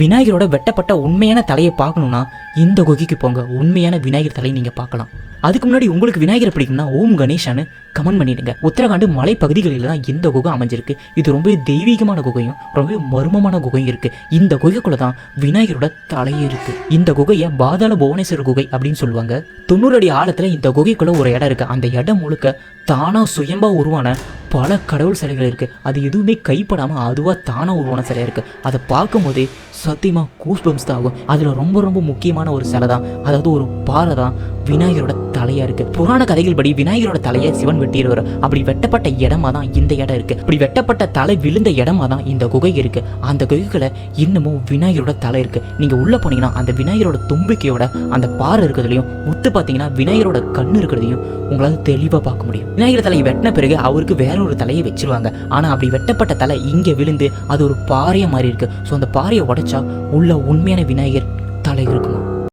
விநாயகரோட வெட்டப்பட்ட உண்மையான தலையை பார்க்கணும்னா இந்த குகைக்கு போங்க. உண்மையான விநாயகர் தலையை நீங்க பார்க்கலாம். அதுக்கு முன்னாடி உங்களுக்கு விநாயகரை பிடிக்கும்னா ஓம் கணேஷான்னு கமெண்ட் பண்ணிடுங்க. உத்தரகாண்ட் மலை பகுதிகளில் தான் இந்த குகை அமைஞ்சிருக்கு. இது ரொம்ப தெய்வீகமான குகையும் ரொம்ப மர்மமான குகையும் இருக்கு. இந்த குகைக்குள்ள தான் விநாயகரோட தலையே இருக்கு. இந்த குகையை பாதாள புவனேஸ்வரர் குகை அப்படின்னு சொல்லுவாங்க. தொண்ணூறு அடி ஆழத்துல இந்த குகைக்குள்ள ஒரு இடம் இருக்கு. அந்த இடம் முழுக்க தானா சுயம்பா உருவான பல கடவுள் சிலைகள் இருக்குது அது எதுவுமே கைப்படாமல் அதுவாக தானாக உருவான சிலை இருக்குது அதை பார்க்கும்போதே சத்தியமா கூஸ்பம்ஸ் தான் ஆகும். அதில் ரொம்ப ரொம்ப முக்கியமான ஒரு சிலை தான். அதாவது ஒரு பாறை தான். விநாயகரோட தலையா இருக்கு. புராண கதைகள் படி விநாயகரோட தலையை சிவன் வெட்டிடுவார். அப்படி வெட்டப்பட்ட இடமா தான் இந்த இடம் இருக்கு. இப்படி வெட்டப்பட்ட தலை விழுந்த இடமா தான் இந்த குகை இருக்கு. அந்த குகைக்குள்ள இன்னமும் விநாயகரோட தலை இருக்கு. நீங்க உள்ள போனீங்கன்னா அந்த விநாயகரோட தும்பிக்கையோட அந்த பாறை இருக்கிறதுலையும் முத்து பார்த்தீங்கன்னா விநாயகரோட கண்ணு இருக்கிறதையும் உங்களால தெளிவா பார்க்க முடியும். விநாயகர் தலையை வெட்டின பிறகு அவருக்கு வேற ஒரு தலையை வச்சிருவாங்க. ஆனா அப்படி வெட்டப்பட்ட தலை இங்க விழுந்து அது ஒரு பாறையை மாதிரி இருக்கு. ஸோ அந்த பாறையை உடைச்சா உள்ள உண்மையான விநாயகர் தலை இருக்குமா?